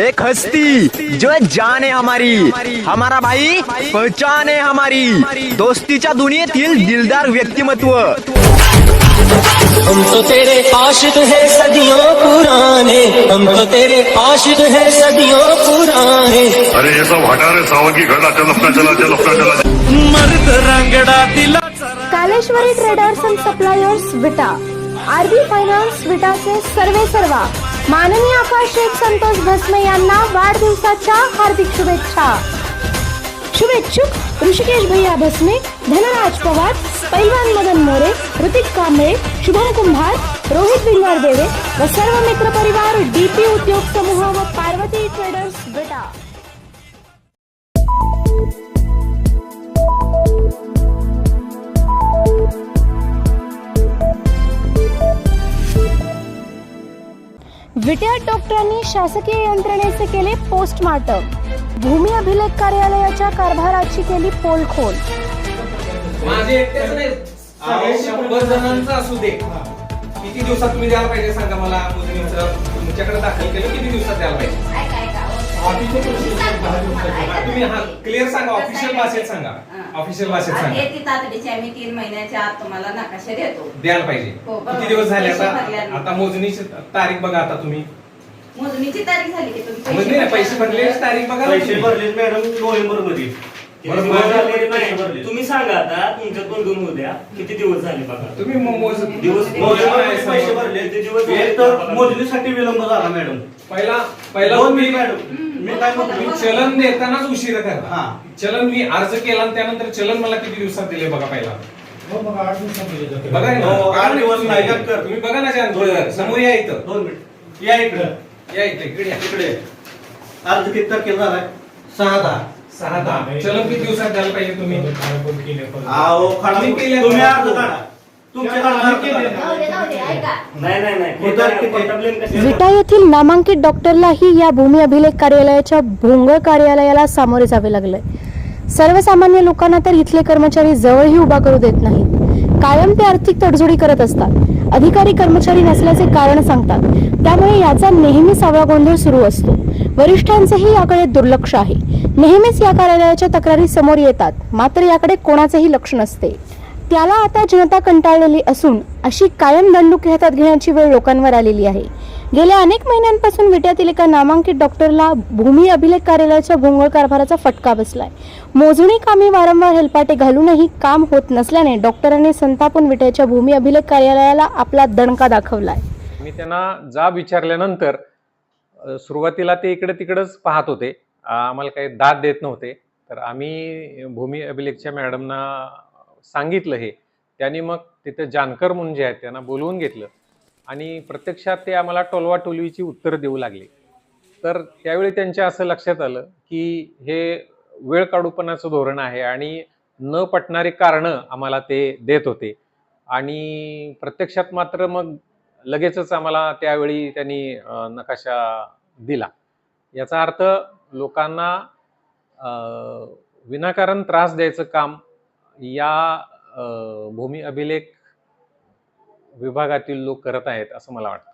एक हस्ती जो जान है हमारी। हमारा भाई पहचान है हमारी। दोस्तीच्या दुनियेतील दिलदार व्यक्तिमत्व। हम तो तेरे आशिक हैं सदियों पुराने। हम तो तेरे आशिक हैं सदियों पुराने। अरे ये सब हटा रहे सावन की घड़ा चल अपना चला चल अपना चला। मर्द रंगड़ा दिला Kaleshwari traders and suppliers Vita. RB finance विटाचे सर्वे सर्वा माननीय आकाश शेख संतोष भस्मे यांना वाढदिवसाच्या हार्दिक शुभेच्छा. शुभेच्छुक ऋषिकेश भैया भस्मे धनराज पवार पैलवान मदन मोरे ऋतिक कांबळे शुभम कुंभार रोहित भिंगार देवे व सर्व मित्र परिवार डीपी उद्योग समूह व पार्वती ट्रेडर्स विटा विट्यात डॉक्टरांनी शासकीय यंत्रणेचे केले पोस्टमार्टम भूमी अभिलेख कार्यालयाच्या कारभाराची केली पोलखोल. माझे एकटेच नाही शंभर जणांचा असू दे. किती दिवसात तुम्ही द्यायला पाहिजे सांगा मला तुमच्याकडे दाखल केलं किती दिवसात द्यायला पाहिजे? तुम्ही हा क्लिअर सांगा. ऑफिशियल भाषेत सांगा. ऑफिशियल भाषेत सांगा. तातडीची आम्ही तीन महिन्याच्या आत तुम्हाला नकाशा देतो. द्यायला पाहिजे. हो, बरोबर. किती दिवस झाले पैसे आता भरल्यानंतर. आता मोजणीची तारीख बघा आता तुम्ही. मोजणीची तारीख झाली की तुम्ही मोजणी नाही पैसे भरलेली तारीख बघा ना पैसे तुम्ही. भरले मॅडम नोव्हेंबरमध्ये तुम्ही सांगा आता तुमच्यात कोण होऊ द्या? किती दिवस झाले बघा तुम्ही मो- मोज दिवस पैसे भरले. किती दिवस एक तर मोजणीसाठी विलंब झाला मॅडम. पहिला पहिला दोन तुम्ही मिनिट मॅडम. मी काय म्हणतो चलन देतानाच उशीर हा. करा चलन मी अर्ज केला आणि त्यानंतर चलन मला किती दिवसात दिले बघा पहिला. बघा ना. हो, आठ दिवस नाही का कर. तुम्ही बघा ना समोर या इथं. दोन मिनिट. या इकडं. या इथे इकडे या. इकडे. अर्ज किती तारखेला झालाय? सहा दहा. सहा दहा. चलन किती दिवसात द्यायला पाहिजे तुम्ही? अहो खडा तुम्ही केले तुम्ही का? अर्ज काढा. तुमच्या अर्ज जाऊ दे, काढा. जाऊ दे, ऐका. नाही नाही नाही. खोटं- खोटं- किती? खोटं blame कशाला? विटा येथील नामांकित डॉक्टरलाही या भूमी अभिलेख कार्यालयाच्या भोंगळ कार्यालयाला सामोरे जावे लागले. सर्वसामान्य लोकांना तर इथले कर्मचारी जवळही उभा करू देत नाहीत. कायम ते आर्थिक तडजोडी करत असतात. अधिकारी कर्मचारी नसल्याचे कारण सांगतात. त्यामुळे याचा नेहमी सावळा गोंधळ सुरू असतो. वरिष्ठांचेही याकडे दुर्लक्ष आहे. नेहमीच या कार्यालयाच्या तक्रारी समोर येतात. मात्र याकडे कोणाचेही लक्ष नसते. त्याला आता जनता कंटाळलेली असून अशी कायम दंडुकी हातात घेण्याची वेळ लोकांवर आलेली आहे. गेल्या अनेक महिन्यांपासून विट्यातील एका नामांकित डॉक्टरला भूमी अभिलेख कार्यालयाच्या भोंगळ कारभाराचा फटका बसलाय. मोजणी कामी वारंवार हेलपाटे घालूनही काम होत नसल्याने डॉक्टरांनी संतापून विट्याच्या भूमी अभिलेख कार्यालयाला आपला दणका दाखवलाय. मी त्यांना जाब विचारल्यानंतर सुरुवातीला ते इकडे तिकडंच पाहत होते. आम्हाला काही दाद देत नव्हते. तर आम्ही भूमी अभिलेखच्या मॅडमना सांगितलं हे. त्यांनी मग तिथं जानकर म्हणून जे आहेत त्यांना बोलवून घेतलं. आणि प्रत्यक्षात ते आम्हाला टोलवा टोलवीची उत्तरं देऊ लागले. तर त्यावेळी त्यांच्या असं लक्षात आलं की हे वेळ काढूपणाचं धोरण आहे आणि न पटणारी कारणं आम्हाला ते देत होते. आणि प्रत्यक्षात मात्र मग लगेचच आम्हाला त्यावेळी त्यांनी नकाशा दिला. याचा अर्थ लोकांना विनाकारण त्रास द्यायचं काम या भूमी अभिलेख विभागातील लोक करत आहेत असं मला वाटतं.